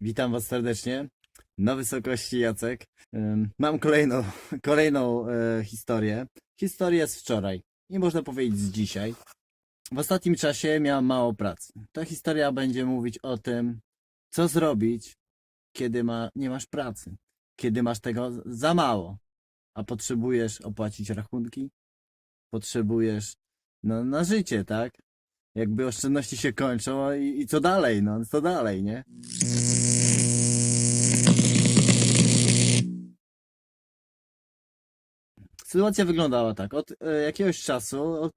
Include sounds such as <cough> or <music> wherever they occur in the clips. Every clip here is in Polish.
Witam Was serdecznie. Na wysokości Jacek. Mam kolejną, <laughs> kolejną e, historię. Historia z wczoraj. Nie można powiedzieć z dzisiaj. W ostatnim czasie miałem mało pracy. Ta historia będzie mówić o tym, co zrobić, kiedy ma, nie masz pracy. Kiedy masz tego za mało, a potrzebujesz opłacić rachunki, potrzebujesz no, na życie, tak? Jakby oszczędności się kończą i, i co dalej, no, co dalej, nie? Sytuacja wyglądała tak. Od e, jakiegoś czasu, od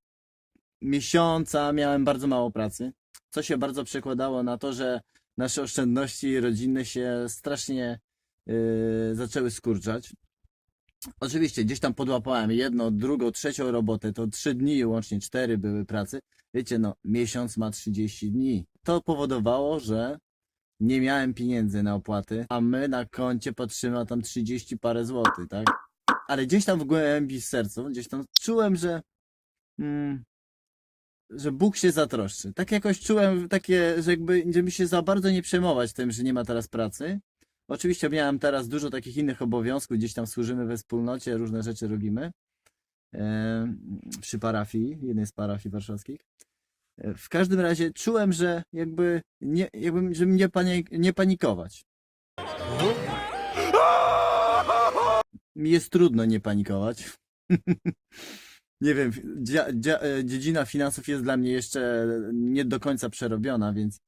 miesiąca miałem bardzo mało pracy, co się bardzo przekładało na to, że nasze oszczędności rodzinne się strasznie e, zaczęły skurczać. Oczywiście gdzieś tam podłapałem jedną, drugą, trzecią robotę, to trzy dni, łącznie cztery były pracy. Wiecie, no, miesiąc ma 30 dni. To powodowało, że nie miałem pieniędzy na opłaty, a my na koncie patrzymy, a tam 30 parę złotych, tak? Ale gdzieś tam w głębi sercu, gdzieś tam czułem, że mm, że Bóg się zatroszczy. Tak jakoś czułem takie, że jakby, żeby się za bardzo nie przejmować tym, że nie ma teraz pracy. Oczywiście miałem teraz dużo takich innych obowiązków, gdzieś tam służymy we wspólnocie, różne rzeczy robimy. E, przy parafii, jednej z parafii warszawskich. W każdym razie czułem, że jakby, nie, jakby żeby nie, nie panikować. Mi jest trudno nie panikować. <laughs> nie wiem, e, dziedzina finansów jest dla mnie jeszcze nie do końca przerobiona, więc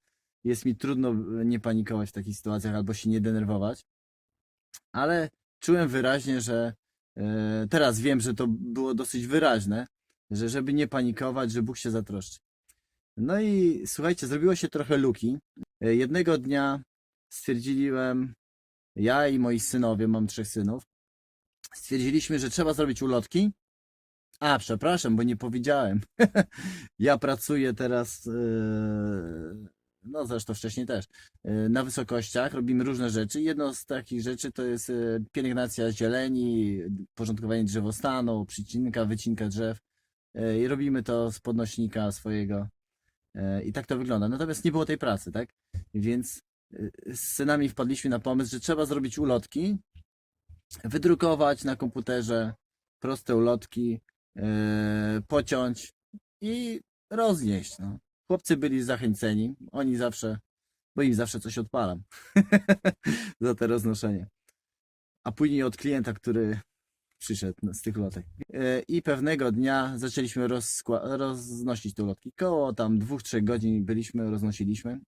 jest mi trudno nie panikować w takich sytuacjach albo się nie denerwować. Ale czułem wyraźnie, że e, teraz wiem, że to było dosyć wyraźne, że żeby nie panikować, że Bóg się zatroszczy. No i słuchajcie, zrobiło się trochę luki. E, Jednego dnia stwierdziłem, ja i moi synowie, mam trzech synów, stwierdziliśmy, że trzeba zrobić ulotki. A, przepraszam, bo nie powiedziałem. <laughs> ja pracuję teraz, e, no zresztą wcześniej też, e, na wysokościach, robimy różne rzeczy. Jedno z takich rzeczy to jest e, pielęgnacja zieleni, porządkowanie drzewostanu, przycinka, wycinka drzew. I robimy to z podnośnika swojego. I tak to wygląda. Natomiast nie było tej pracy, tak? Więc z synami wpadliśmy na pomysł, że trzeba zrobić ulotki, wydrukować na komputerze proste ulotki, e, pociąć i roznieść. No. Chłopcy byli zachęceni, oni zawsze, bo im zawsze coś odpalam <laughs> za te roznoszenie. A później od klienta, który przyszedł no, z tych ulotek. E, I pewnego dnia zaczęliśmy roznosić te ulotki. Koło tam dwóch, trzech godzin byliśmy, roznosiliśmy.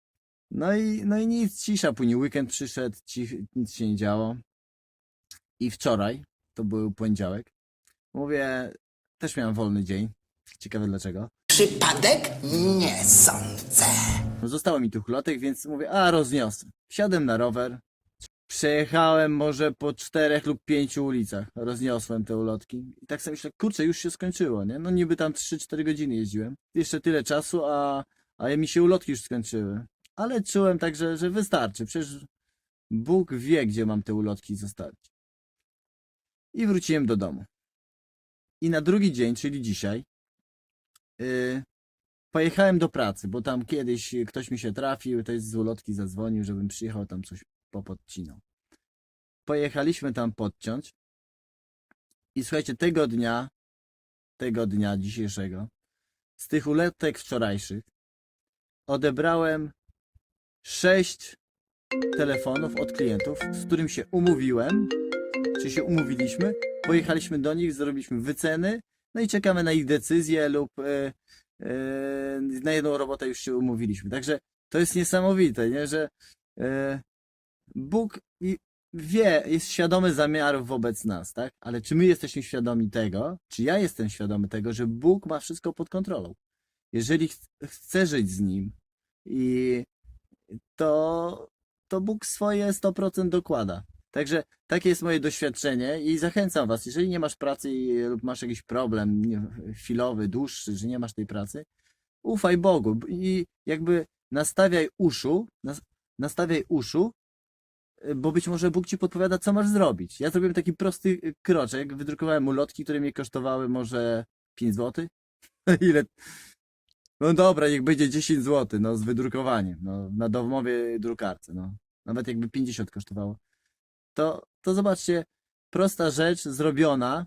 No i, no i nic, cisza. Później weekend przyszedł, cich, nic się nie działo. I wczoraj, to był poniedziałek, mówię, też miałem wolny dzień. Ciekawe dlaczego. Przypadek? Nie sądzę. Zostało mi tych ulotek, więc mówię, a rozniosę. Wsiadłem na rower, przejechałem może po czterech lub pięciu ulicach, rozniosłem te ulotki. I tak sobie myślę, kurczę, już się skończyło, nie? No niby tam 3-4 godziny jeździłem. Jeszcze tyle czasu, a, a mi się ulotki już skończyły. Ale czułem tak, że, że wystarczy. Przecież Bóg wie, gdzie mam te ulotki zostawić. I wróciłem do domu. I na drugi dzień, czyli dzisiaj, yy, pojechałem do pracy, bo tam kiedyś ktoś mi się trafił, to jest z ulotki zadzwonił, żebym przyjechał tam coś popodcinał. Pojechaliśmy tam podciąć i słuchajcie, tego dnia, tego dnia dzisiejszego, z tych ulotek wczorajszych odebrałem sześć telefonów od klientów, z którym się umówiłem, czy się umówiliśmy, pojechaliśmy do nich, zrobiliśmy wyceny, no i czekamy na ich decyzję lub e, e, na jedną robotę już się umówiliśmy. Także to jest niesamowite, nie? że e, Bóg wie, jest świadomy zamiarów wobec nas, tak? Ale czy my jesteśmy świadomi tego, czy ja jestem świadomy tego, że Bóg ma wszystko pod kontrolą? Jeżeli ch chcę żyć z Nim i to, to Bóg swoje 100% dokłada. Także takie jest moje doświadczenie i zachęcam Was, jeżeli nie masz pracy lub masz jakiś problem chwilowy, dłuższy, że nie masz tej pracy, ufaj Bogu i jakby nastawiaj uszu, nas, nastawiaj uszu, y, bo być może Bóg Ci podpowiada, co masz zrobić. Ja zrobiłem taki prosty y, kroczek, wydrukowałem ulotki, które mnie kosztowały może 5 zł. <laughs> Ile? No dobra, niech będzie 10 zł, no z wydrukowaniem, no na domowej drukarce, no. nawet jakby 50 kosztowało, to, to zobaczcie, prosta rzecz zrobiona,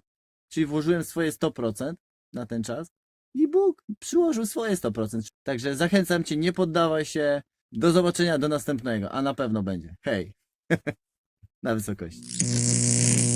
czyli włożyłem swoje 100% na ten czas i Bóg przyłożył swoje 100%. Także zachęcam Cię, nie poddawaj się, do zobaczenia, do następnego, a na pewno będzie. Hej! <laughs> na wysokości.